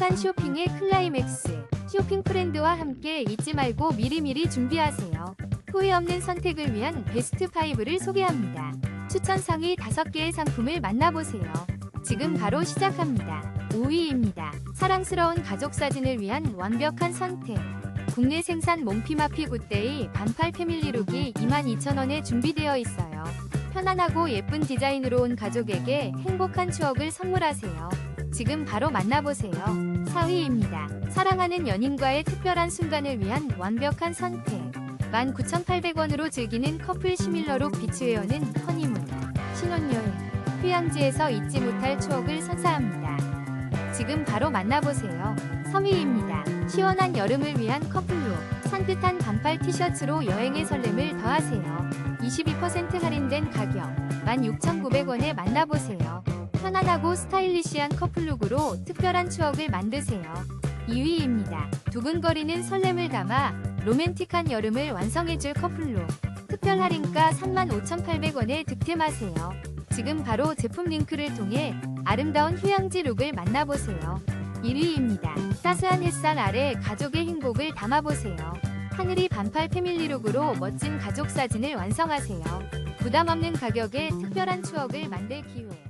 행복한 쇼핑의 클라이맥스. 쇼핑 프렌드와 함께 잊지 말고 미리미리 준비하세요. 후회 없는 선택을 위한 베스트 5를 소개합니다. 추천 상위 5개의 상품을 만나보세요. 지금 바로 시작합니다. 5위입니다. 사랑스러운 가족 사진을 위한 완벽한 선택. 국내 생산 몽피마피 굿데이 반팔 패밀리룩이 22,000원에 준비되어 있어요. 편안하고 예쁜 디자인으로 온 가족에게 행복한 추억을 선물하세요. 지금 바로 만나보세요. 4위입니다. 사랑하는 연인과의 특별한 순간을 위한 완벽한 선택. 19,800원으로 즐기는 커플 시밀러룩 비치웨어는 허니문, 신혼여행, 휴양지에서 잊지 못할 추억을 선사합니다. 지금 바로 만나보세요. 3위입니다. 시원한 여름을 위한 커플룩, 산뜻한 반팔 티셔츠로 여행의 설렘을 더하세요. 22% 할인된 가격, 16,900원에 만나보세요. 편안하고 스타일리시한 커플룩으로 특별한 추억을 만드세요. 2위입니다. 두근거리는 설렘을 담아 로맨틱한 여름을 완성해줄 커플룩. 특별 할인가 35,800원에 득템하세요. 지금 바로 제품 링크를 통해 아름다운 휴양지 룩을 만나보세요. 1위입니다. 따스한 햇살 아래 가족의 행복을 담아보세요. 하늘이 반팔 패밀리룩으로 멋진 가족 사진을 완성하세요. 부담 없는 가격에 특별한 추억을 만들 기회.